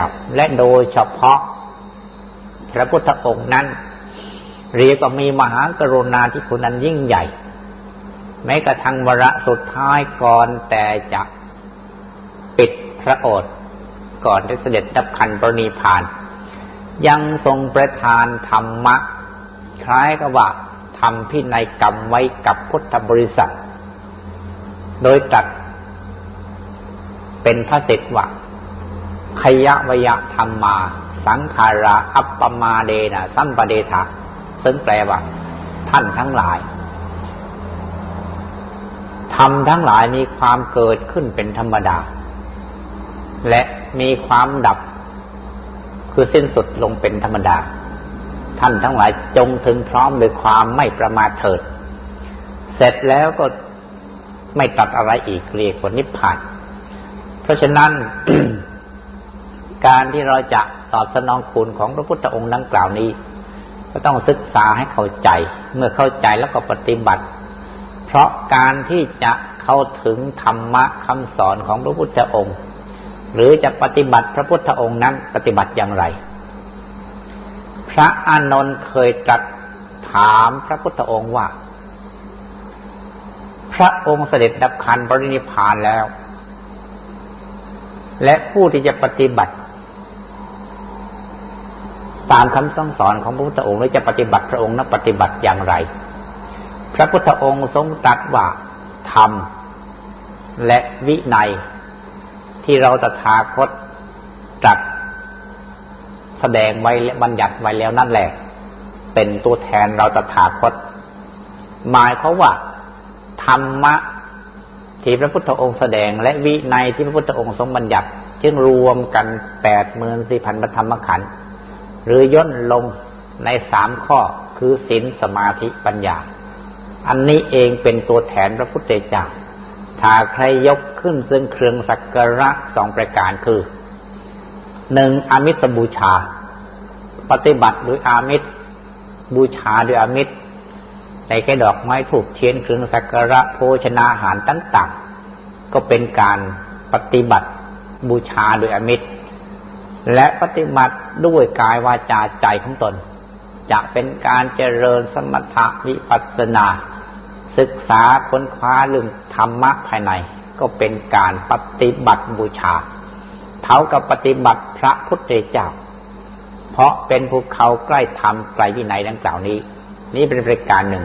จ้าและโดยเฉพาะ พระพุทธองค์นั้น เรียกว่ามีมหากรุณาธิคุณอันยิ่งใหญ่ แม้กระทั่งวรระสุดท้ายก่อนแต่จะปิดพระโอษฐ์ก่อนที่เสด็จดับคันปรณีพาน ยังทรงประทานธรรมะ คล้ายกับว่าทำพินัยกรรมไว้กับพุทธบริษัท โดยตัดเป็นพระสิทธิ์ว่า ขยะวยะธรรมมา สังขาราอัปปมาเดนะสัมปเดธาซึ่งแปลว่า ท่านทั้งหลายทำทั้งหลายมีความเกิดขึ้นเป็นธรรมดา และมีความดับ คือสิ้นสุดลงเป็นธรรมดา ท่านทั้งหลายจงถึงพร้อมด้วยความไม่ประมาทเถิด เสร็จแล้วก็ไม่ตัดอะไรอีกเรียกว่านิพพาน เพราะฉะนั้น การที่เราจะตอบสนองคุณของพระพุทธองค์ดังกล่าวนี้ ก็ต้องศึกษาให้เข้าใจ เมื่อเข้าใจแล้วก็ปฏิบัติ เพราะการที่จะเข้าถึงธรรมะคำสอนของพระพุทธองค์ หรือจะปฏิบัติพระพุทธองค์นั้นปฏิบัติอย่างไร พระอานนท์เคยตรัสถามพระพุทธองค์ว่า พระองค์เสด็จดับขันปรินิพานแล้ว และผู้ที่จะปฏิบัติ ตามคำสั่งสอนของพระพุทธองค์และจะปฏิบัติพระองค์นั้นปฏิบัติอย่างไร พระพุทธองค์ทรงตรัสว่าธรรมและวินัยที่เราตถาคตตรัสแสดงไว้และบัญญัติไว้แล้วนั่นแหละ เป็นตัวแทนเราตถาคต หมายเขาว่า ธรรมะที่พระพุทธองค์แสดง และวินัยที่พระพุทธองค์ทรงบัญญัติ จึงรวมกันแปดหมื่นสี่พันธรรมขันธ์ หรือย่นลงในสามข้อคือศีลสมาธิปัญญา อันนี้เองเป็นตัวแทนพระพุทธเจ้าถ้าใครยกขึ้นซึ่งเครื่องสักการะสองประการคือหนึ่งอามิสบูชา ปฏิบัติโดยอามิสบูชาโดยอามิสในแค่ดอกไม้ถูกเทียนเครื่องสักการะโภชนาอาหารต่างๆก็เป็นการปฏิบัติบูชาโดยอามิส และปฏิบัติด้วยกายวาจาใจของตน จะเป็นการเจริญสมถะวิปัสสนา ศึกษาค้นคว้าเรื่องธรรมะภายใน ก็เป็นการปฏิบัติบูชา เท่ากับปฏิบัติพระพุทธเจ้า เพราะเป็นภูเขาใกล้ธรรมไกลวินัยดังกล่าวนี้ นี่เป็นประการหนึ่ง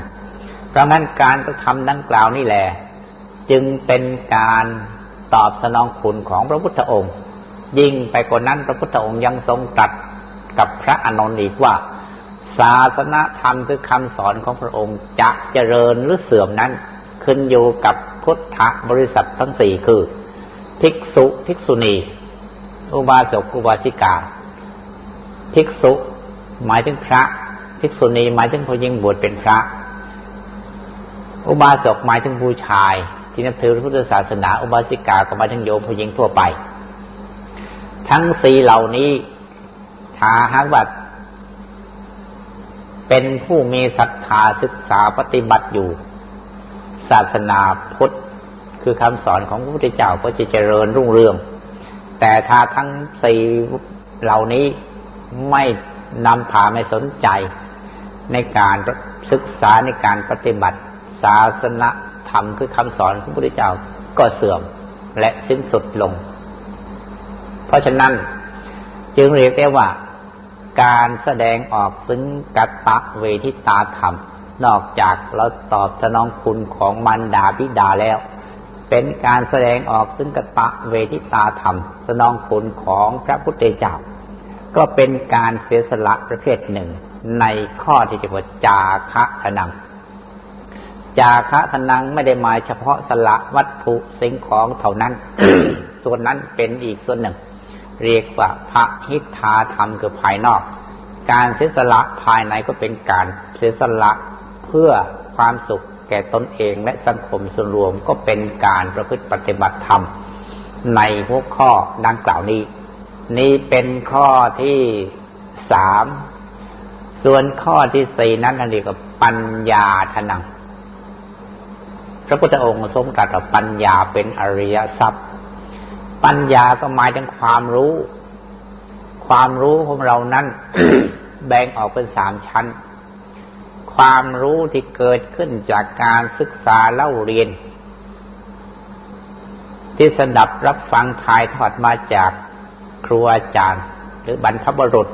เพราะงั้นการกระทำดังกล่าวนี่แหละจึงเป็นการตอบสนองคุณของพระพุทธองค์ ยิ่งไปกว่านั้นพระพุทธองค์ยังทรงตรัสกับพระอนนท์อีกว่า ศาสนาธรรมคือคำสอนของพระองค์จะเจริญหรือเสื่อมนั้น ขึ้นอยู่กับพุทธบริษัททั้งสี่คือ ภิกษุภิกษุณี อุบาสกอุบาสิกา ภิกษุหมายถึงพระ ภิกษุณีหมายถึงผู้หญิงบวชเป็นพระ อุบาสกหมายถึงผู้ชาย ที่นับถือพระพุทธศาสนา อุบาสิกาก็หมายถึงโยมผู้หญิงทั่วไป ทั้งสี่เหล่านี้ถ้าหากว่าเป็นผู้มีศรัทธาศึกษาปฏิบัติอยู่ ศาสนาพุทธคือคำสอนของพระพุทธเจ้าก็จะเจริญรุ่งเรือง แต่ถ้าทั้งสี่เหล่านี้ไม่นำพาไม่สนใจ ในการศึกษาในการปฏิบัติ ศาสนาธรรมคือคำสอนของพระพุทธเจ้าก็เสื่อมและสิ้นสุดลง เพราะฉะนั้นจึงเรียกได้ว่าการแสดงออกซึ่งกัตตะเวทิตาธรรม นอกจากเราตอบสนองคุณของมันดาบิดาแล้ว เป็นการแสดงออกซึ่งกัตตะเวทิตาธรรม สนองคุณของพระพุทธเจ้า ก็เป็นการเสียสละประเภทหนึ่ง ในข้อที่จะว่าจาคะทนังจาคะทนังไม่ได้หมายเฉพาะสละวัตถุสิ่งของเท่านั้น ส่วนนั้นเป็นอีกส่วนหนึ่ง เรียกว่าพระหิทธาธรรมคือภายนอก การเสียสละภายในก็เป็นการเสียสละเพื่อความสุขแก่ตนเองและสังคมส่วนรวมก็เป็นการประพฤติปฏิบัติธรรม ในหัวข้อดังกล่าวนี้ นี้เป็นข้อที่สามส่วนข้อที่สี่นั้นเรียกว่าปัญญาทนังพระพุทธองค์ทรงตรัสว่าปัญญาเป็นอริยทรัพย์ ปัญญาก็หมายถึงความรู้ ความรู้ของเรานั้นแบ่งออกเป็นสามชั้น ความรู้ที่เกิดขึ้นจากการศึกษาเล่าเรียน ที่สนับรับฟังถ่ายทอดมาจากครูอาจารย์ หรือบรรพบุรุษ